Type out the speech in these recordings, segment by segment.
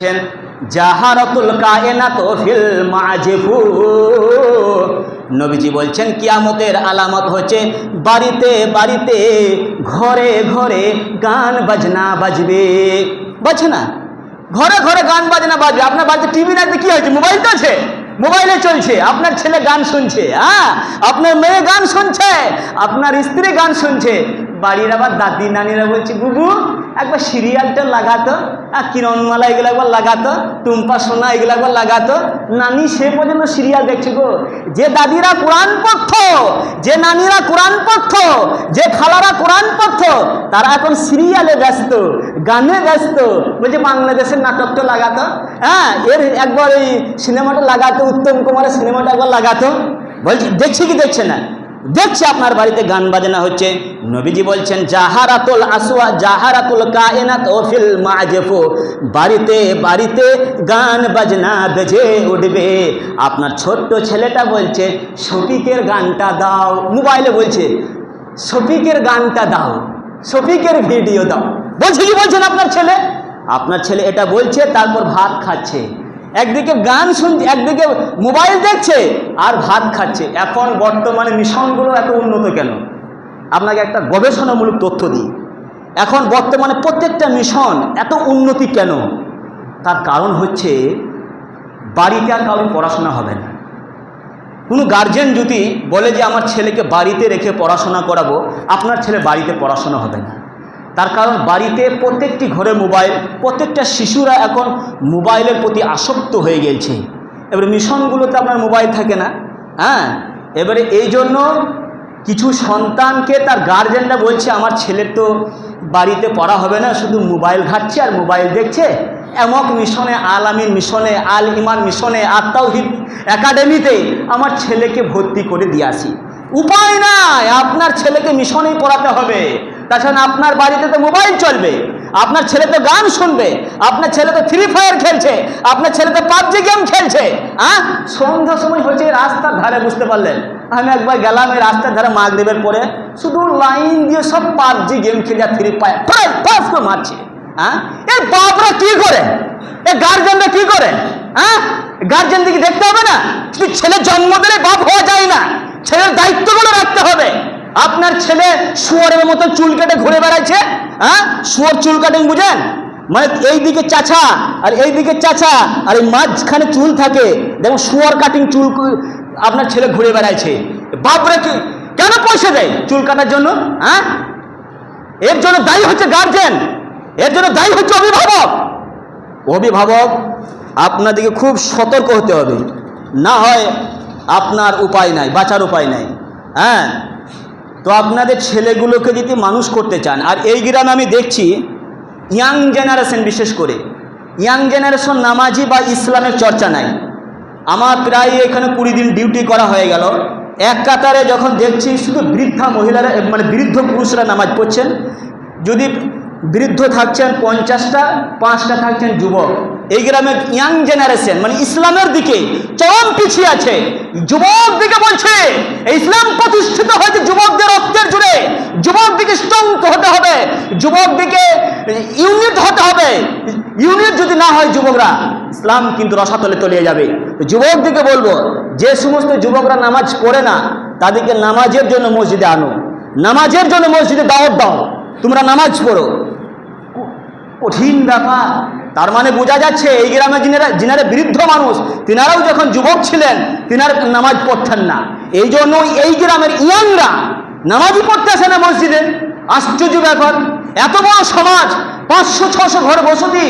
বলছেন, জাহারাতুল কায়নাত ফিল মাজফু নবীজি বলছেন, কিয়ামতের আলামত হচ্ছে, বাড়িতে বাড়িতে ঘরে ঘরে গান বাজনা বাজবে। বাজছে না? ঘরে ঘরে গান বাজনা বাজবে। আপনার বাড়িতে টিভি না কি হয়েছে? মোবাইল তো আছে। মোবাইলে চলছে। আপনার ছেলে গান শুনছে হ্যাঁ? আপনার মেয়ে গান শুনছে, আপনার স্ত্রী গান শুনছে। বাড়ির আবার দাদি নানিরা বলছে, বুবু, একবার সিরিয়ালটা লাগাতো, আর কিরণমালা এগুলো একবার লাগাতো, টুম্পা সোনা এগুলো একবার লাগাতো। নানি সে পর্যন্ত সিরিয়াল দেখছে গো। যে দাদিরা কোরআন পড়ত, যে নানিরা কোরআন পড়ত, যে খালারা কোরআন পড়ত, তারা এখন সিরিয়ালে ব্যস্ত, গানে ব্যস্ত। বলছে, বাংলাদেশের নাটকটা লাগাতো? হ্যাঁ এর একবার এই সিনেমাটা লাগাতো, উত্তম কুমারের সিনেমাটা একবার লাগাতো। বলছি, দেখছি কি দেখছে না? দেখছি আপনার বাড়িতে গান বাজনা হচ্ছে। নবীজি বলছেন, জাহারাতুল আসওয়া, জাহারাতুল কায়নাত ও ফিল মাজফু বাড়িতে বাড়িতে গান বাজনা বেজে উঠবে। আপনার ছোট্ট ছেলেটা বলছে, শফিকের গানটা দাও। মোবাইলে বলছে, শফিকের গানটা দাও, শফিকের ভিডিও দাও। বলছে কি বলছেন আপনার ছেলে? আপনার ছেলে এটা বলছে, তারপর ভাত খাচ্ছে। একদিকে গান শুনছে, একদিকে মোবাইল দেখছে আর ভাত খাচ্ছে। এখন বর্তমানে মিশনগুলো এত উন্নত কেন? আপনাকে একটা গবেষণামূলক তথ্য দিই। এখন বর্তমানে প্রত্যেকটা মিশন এত উন্নতি কেন? তার কারণ হচ্ছে বাড়িতে আর কারোর পড়াশোনা হবে না। কোনো গার্জেন যদি বলে যে, আমার ছেলেকে বাড়িতে রেখে পড়াশোনা করাবো, আপনার ছেলে বাড়িতে পড়াশোনা হবে না। তার কারণ বাড়িতে প্রত্যেকটি ঘরে মোবাইল, প্রত্যেকটা শিশুরা এখন মোবাইলের প্রতি আসক্ত হয়ে গেছে। এবারে মিশনগুলোতে আপনার মোবাইল থাকে না হ্যাঁ? এবারে এই জন্য কিছু সন্তানকে তার গার্জেনরা বলছে, আমার ছেলের তো বাড়িতে পড়া হবে না, শুধু মোবাইল ঘাটছে আর মোবাইল দেখছে। এমক মিশনে, আল আমিন মিশনে, আল ইমান মিশনে আত্মাউহিদ একাডেমিতে আমার ছেলেকে ভর্তি করে দিয়ে আসি। উপায় নাই, আপনার ছেলেকে মিশনেই পড়াতে হবে। তাছাড়া আপনার বাড়িতে তো মোবাইল চলবে, আপনার ছেলে তো গান শুনবে, আপনার ছেলে তো ফ্রি ফায়ার খেলছে, আপনার ছেলে তো পাবজি গেম খেলছে হ্যাঁ সন্ধ্যা সময় হচ্ছে রাস্তার ধারে, বুঝতে পারলেন? আমি একবার গেলাম এই রাস্তার ধারে মাগরীবের পরে, শুধু লাইন দিয়ে সব পাবজি গেম খেলে আর ফ্রি ফায়ার ফায়ার করে মারছে হ্যাঁ এই বাপরা কি করে? এই গার্জেনরা কি করে? হ্যাঁ গার্জেন দিকে দেখতে হবে না? শুধু ছেলে জন্ম দিলে বাপ হওয়া যায় না, ছেলের দায়িত্বগুলো রাখতে হবে। আপনার ছেলে শুয়ারের মতো চুল কেটে ঘুরে বেড়াচ্ছে হ্যাঁ? শুয়ার চুল কাটিং বুঝেন? মানে এই দিকে চাচা আর এই দিকে চাচা আর এই মাঝখানে চুল থাকে। দেখুন, শুয়ার কাটিং চুল আপনার ছেলে ঘুরে বেড়াচ্ছে বাপরে কি? কেন পয়সা দেয় চুল কাটার জন্য হ্যাঁ? এর জন্য দায়ী হচ্ছে গার্জেন এর জন্য দায়ী হচ্ছে অভিভাবক। অভিভাবক আপনাদেরকে খুব সতর্ক হতে হবে। না হয় আপনার উপায় নাই, বাঁচার উপায় নাই হ্যাঁ? তো আপনাদের ছেলেগুলোকে যদি মানুষ করতে চান, আর এই গ্রামে আমি দেখছি ইয়াং জেনারেশন বিশেষ করে, ইয়াং জেনারেশন নামাজি বা ইসলামের চর্চা নাই। আমার প্রায় এখানে কুড়ি দিন ডিউটি করা হয়ে গেল। এক কাতারে যখন দেখছি শুধু বৃদ্ধা মহিলারা মানে বৃদ্ধ পুরুষরা নামাজ পড়ছেন, যদি বৃদ্ধ থাকছেন পঞ্চাশটা, পাঁচটা থাকছেন যুবক এই গ্রামের ইয়াং জেনারেশন মানে ইসলামের দিকে চরম পিছিয়ে আছে। যুবক দিকে বলছে ইসলাম প্রতিষ্ঠিত হয়েছে যুবকদের রক্তের জুড়ে। যুবক দিকে স্ট্রং হতে হবে। যুবক দিকে ইউনিট হতে হবে। ইউনিট যদি না হয় যুবকরা, ইসলাম কিন্তু রসাতলে তলিয়ে যাবে। যুবক দিকে বলব, যে সমস্ত যুবকরা নামাজ পড়ে না, তাদেরকে নামাজের জন্য মসজিদে আনো। নামাজের জন্য মসজিদে দাওয়াত দাও। তোমরা নামাজ পড়ো। কঠিন ব্যাপার। তার মানে বোঝা যাচ্ছে এই গ্রামে যিনারা যিনারা বৃদ্ধ মানুষ, তিনারাও যখন যুবক ছিলেন, তিনার নামাজ পড়তেন না। এই জন্য এই গ্রামের ইয়াংরা নামাজই পড়তে আসে না মসজিদে। আশ্চর্য ব্যাপার। এত বড় সমাজ, পাঁচশো, ছশো ঘর বসতি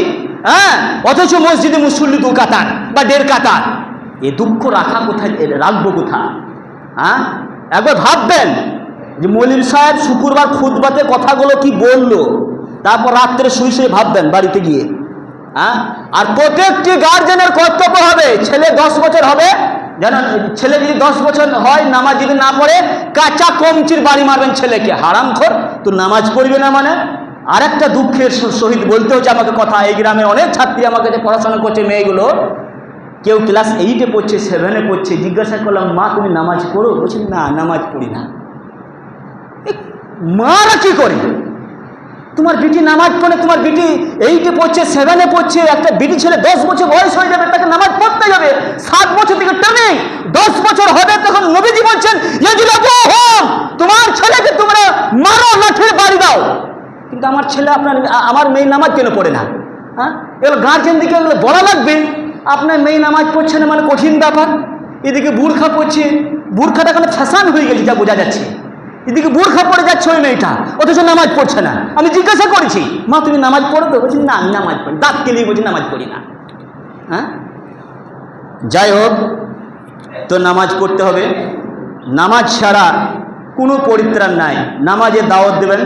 হ্যাঁ? অথচ মসজিদে মুসল্লি দু কাতার বা দেড় কাতার। এ দুঃখ রাখা কোথায়? রাখব কোথা হ্যাঁ? একবার ভাববেন যে মলিম সাহেব শুক্রবার খুদবাতে কথাগুলো কি বলল? তারপর রাত্রে শুয়ে শুয়ে ভাববেন বাড়িতে গিয়ে। হ্যাঁ? আর প্রত্যেকটি গার্জেনের কর্তব্য হবে, ছেলে দশ বছর হবে যেন ছেলে যদি দশ বছর হয়, নামাজ যদি না পড়ে, কাঁচা কমচির বাড়ি মারবেন ছেলেকে। হারাম খোর তো নামাজ পড়বে না মানে? আরেকটা দুঃখের সহিত বলতে হচ্ছে আমাকে কথা। এই গ্রামের অনেক ছাত্রী আমাকে যে পড়াশোনা করছে, মেয়েগুলো। কেউ ক্লাস এইটে পড়ছে সেভেনে পড়ছে, জিজ্ঞাসা করলাম, মা, তুমি নামাজ পড়ো? বলছি, না, নামাজ পড়ি না। মারা কি করে? তোমার বিটি নামাজ পড়ে, তোমার বিটি এইটে পড়ছে সেভেনে পড়ছে, একটা বিটি ছেলে দশ বছর বয়স হয়ে যাবে, তাকে নামাজ পড়তে যাবে সাত বছর থেকে ট্রেনিং দশ বছর হবে তখন নবীজি বলছেন তোমার ছেলেকে তোমরা মারো, লাঠির বাড়ি দাও। কিন্তু আমার ছেলে আপনার, আমার মেয়ে নামাজ কেন পড়ে না? হ্যাঁ? এগুলো গার্জেন দিকে এগুলো বলা লাগবে, আপনার মেয়ে নামাজ পড়ছে না মানে কঠিন ব্যাপার। এদিকে বুর্খা পড়ছে, বুর্খাটা এখন ফ্যাশান হয়ে গেছে, যা বোঝা যাচ্ছে। এদিকে বোরখা পড়ে যাচ্ছে ওই মেয়েটা, অথচ নামাজ পড়ছে না। আমি জিজ্ঞাসা করেছি, মা, তুমি নামাজ পড়ো তো? বলছি, না, আমি নামাজ পড়ি দাঁত কেলিয়ে বলছি, নামাজ পড়ি না। হ্যাঁ? যাই হোক, তো নামাজ পড়তে হবে। নামাজ ছাড়া কোনো পরিত্রাণ নাই। নামাজে দাওয়াত দেবেন।